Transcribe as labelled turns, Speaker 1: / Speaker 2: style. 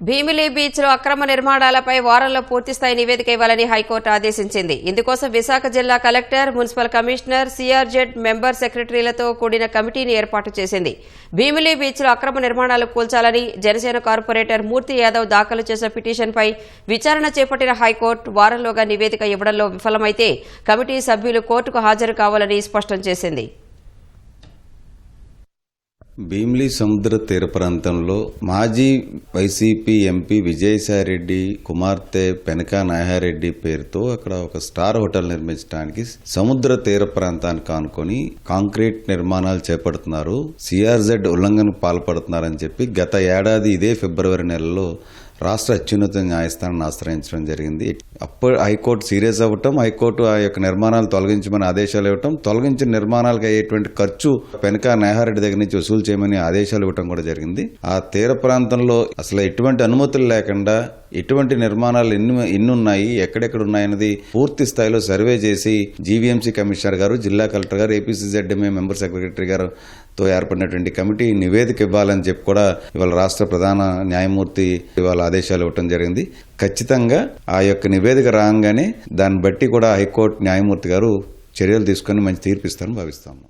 Speaker 1: భీమిలి బీచ్లో అక్రమ నిర్మాణాలపై వారంలో పూర్తిస్థాయి నివేదిక ఇవ్వాలని హైకోర్టు ఆదేశించింది. ఇందుకోసం విశాఖ జిల్లా collector municipal commissioner CRZ member సెక్రటరీలతో కూడిన కమిటీని ఏర్పాటు చేసింది. భీమిలి బీచ్లో అక్రమ నిర్మాణాలు కూల్చాలని జనసేన కార్పొరేటర్ మూర్తి యాదవ్ దాఖలు చేసిన పిటిషన్పై విచారణ చేపట్టిన హైకోర్టు వారంలోగా నివేదిక ఇవ్వడంలో విఫలమైతే కమిటీ సభ్యులు కోర్టుకు హాజరు కావాలని స్పష్టం చేసింది.
Speaker 2: భీమ్లీ సముద్ర తీర ప్రాంతంలో మాజీ వైసీపీ ఎంపీ విజయసాయిరెడ్డి కుమార్తె పెనకా నాయారెడ్డి పేరుతో అక్కడ ఒక స్టార్ హోటల్ నిర్మించడానికి సముద్ర తీర ప్రాంతానికి ఆనుకొని కాంక్రీట్ నిర్మాణాలు చేపడుతున్నారు. సిఆర్జెడ్ ఉల్లంఘనకు పాల్పడుతున్నారని చెప్పి గత ఏడాది ఇదే ఫిబ్రవరి నెలలో రాష్ట్ర అత్యున్నత న్యాయస్థానాన్ని ఆశ్రయించడం జరిగింది. అప్పుడు హైకోర్టు సీరియస్ అవ్వటం హైకోర్టు ఆ యొక్క నిర్మాణాలు తొలగించమని ఆదేశాలు ఇవ్వటం తొలగించిన నిర్మాణాలకు అయ్యేటువంటి ఖర్చు వెనక నేహారెడ్డి దగ్గర నుంచి వసూలు చేయమని ఆదేశాలు ఇవ్వటం కూడా జరిగింది. ఆ తీర ప్రాంతంలో అసలు ఎటువంటి అనుమతులు లేకుండా ఎటువంటి నిర్మాణాలు ఎన్ని ఎన్ని ఉన్నాయి ఎక్కడెక్కడ ఉన్నాయన్నది పూర్తి స్థాయిలో సర్వే చేసి జీవీఎంసీ కమిషనర్ గారు జిల్లా కలెక్టర్ గారు ఏపీసీజెడ్ఎంఏ మెంబర్ సెక్రటరీ గారు తో ఏర్పడినటువంటి కమిటీ నివేదిక ఇవ్వాలని చెప్పి కూడా ఇవాళ రాష్ట్ర ప్రధాన న్యాయమూర్తి ఇవాళ ఆదేశాలు ఇవ్వటం జరిగింది. ఖచ్చితంగా ఆ యొక్క నివేదిక రాగానే దాన్ని బట్టి కూడా హైకోర్టు న్యాయమూర్తి గారు చర్యలు తీసుకొని మంచి తీర్పిస్తారని భావిస్తాము.